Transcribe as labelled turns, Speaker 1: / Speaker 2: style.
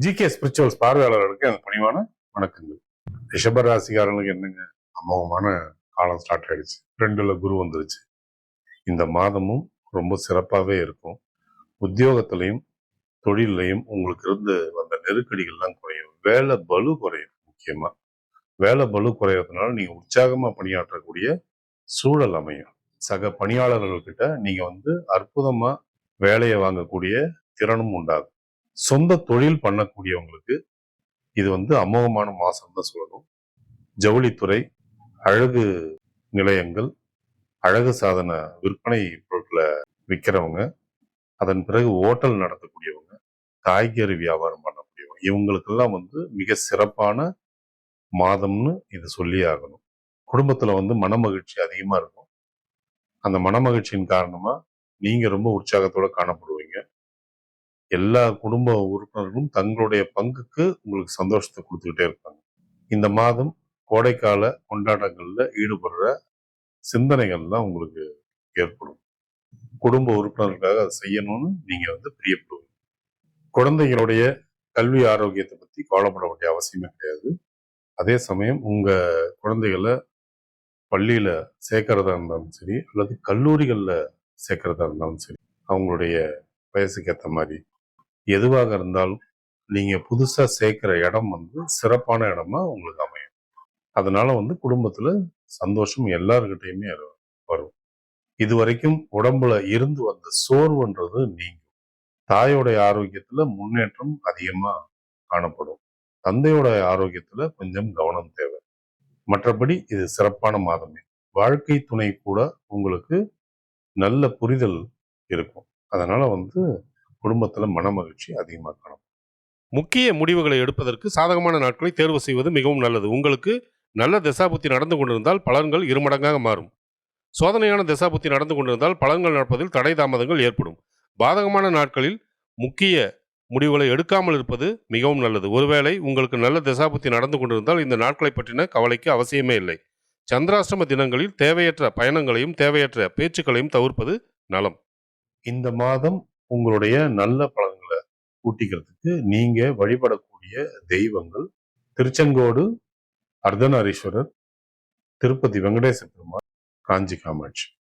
Speaker 1: GK spirituals பார்வையாளர்களுக்கு எனக்கு பணிவான வணக்கங்கள். ரிஷப ராசிகாரங்களுக்கு என்னங்க? அமோகமான காலம் ஸ்டார்ட் ஆயிடுச்சு. ரெண்டுல குரு வந்துருச்சு. இந்த மாதமும் ரொம்ப சிறப்பாகவே இருக்கும். உத்தியோகத்திலையும் தொழிலையும் உங்களுக்கு இருந்து வந்த நெருக்கடிகள்லாம் குறையும். வேலை பலு குறையும் முக்கியமா. வேலை பலு குறையறதுனால நீங்க உற்சாகமா பணியாற்றக்கூடிய சூழல் அமையும். சக பணியாளர்கள்கிட்ட நீங்கள் வந்து அற்புதமா வேலையை வாங்கக்கூடிய திறனும் உண்டாகும். சொந்த தொழில் பண்ணக்கூடியவங்களுக்கு இது வந்து அமோகமான மாசம் தான் சொல்லணும். ஜவுளித்துறை அழகு நிலையங்கள் அழகு சாதன விற்பனை பொருட்களை விற்கிறவங்க அதன் பிறகு ஓட்டல் நடத்தக்கூடியவங்க காய்கறி வியாபாரம் பண்ணக்கூடியவங்க இவங்களுக்கெல்லாம் வந்து மிக சிறப்பான மாதம்னு இது சொல்லி ஆகணும். குடும்பத்தில் வந்து மனமகிழ்ச்சி அதிகமாக இருக்கும். அந்த மனமகிழ்ச்சியின் காரணமாக நீங்கள் ரொம்ப உற்சாகத்தோடு காணப்படுவீங்க. எல்லா குடும்ப உறுப்பினர்களும் தங்களுடைய பங்குக்கு உங்களுக்கு சந்தோஷத்தை கொடுத்துக்கிட்டே இருப்பாங்க. இந்த மாதம் கோடைக்கால கொண்டாட்டங்களில் ஈடுபடுற சிந்தனைகள்லாம் உங்களுக்கு ஏற்படும். குடும்ப உறுப்பினர்களுக்காக அதை செய்யணும்னு நீங்கள் வந்து பிரியப்படுவீங்க. குழந்தைகளுடைய கல்வி ஆரோக்கியத்தை பற்றி கவலைப்பட வேண்டிய அவசியமே கிடையாது. அதே சமயம் உங்கள் குழந்தைகளை பள்ளியில் சேர்க்கறதா இருந்தாலும் சரி அல்லது கல்லூரிகளில் சேர்க்கறதா இருந்தாலும் சரி அவங்களுடைய வயசுக்கு ஏற்ற மாதிரி எதுவாக இருந்தாலும் நீங்கள் புதுசாக சேர்க்குற இடம் வந்து சிறப்பான இடமா உங்களுக்கு அமையும். அதனால வந்து குடும்பத்தில் சந்தோஷம் எல்லாருக்கிட்டையுமே வரும். இது வரைக்கும் உடம்புல இருந்து வந்த சோர்வுன்றது நீங்கும். தாயோடைய ஆரோக்கியத்துல முன்னேற்றம் அதிகமா காணப்படும். தந்தையோட ஆரோக்கியத்துல கொஞ்சம் கவனம் தேவை. மற்றபடி இது சிறப்பான மாதமே. வாழ்க்கை துணை கூட உங்களுக்கு நல்ல புரிதல் இருக்கும். அதனால வந்து குடும்பத்துல மன மகிழ்ச்சி அதிகமாக காணும்.
Speaker 2: முக்கிய முடிவுகளை எடுப்பதற்கு சாதகமான நாட்களை தேர்வு செய்வது மிகவும் நல்லது. உங்களுக்கு நல்ல திசாபுத்தி நடந்து கொண்டிருந்தால் பலன்கள் இருமடங்காக மாறும். சோதனையான திசாபுத்தி நடந்து கொண்டிருந்தால் பலன்கள் நடப்பதில் தடை தாமதங்கள் ஏற்படும். பாதகமான நாட்களில் முக்கிய முடிவுகளை எடுக்காமல் இருப்பது மிகவும் நல்லது. ஒருவேளை உங்களுக்கு நல்ல திசாபுத்தி நடந்து கொண்டிருந்தால் இந்த நாட்களை பற்றின கவலைக்கு அவசியமே இல்லை. சந்திராஷ்டம தினங்களில் தேவையற்ற பயணங்களையும் தேவையற்ற பேச்சுக்களையும் தவிர்ப்பது நலம்.
Speaker 1: இந்த மாதம் உங்களுடைய நல்ல பலன்களை கூட்டிக்கிறதுக்கு நீங்க வழிபடக்கூடிய தெய்வங்கள் திருச்செங்கோடு அர்த்தநாரீஸ்வரர் திருப்பதி வெங்கடேச பெருமாள் காஞ்சி காமாட்சி.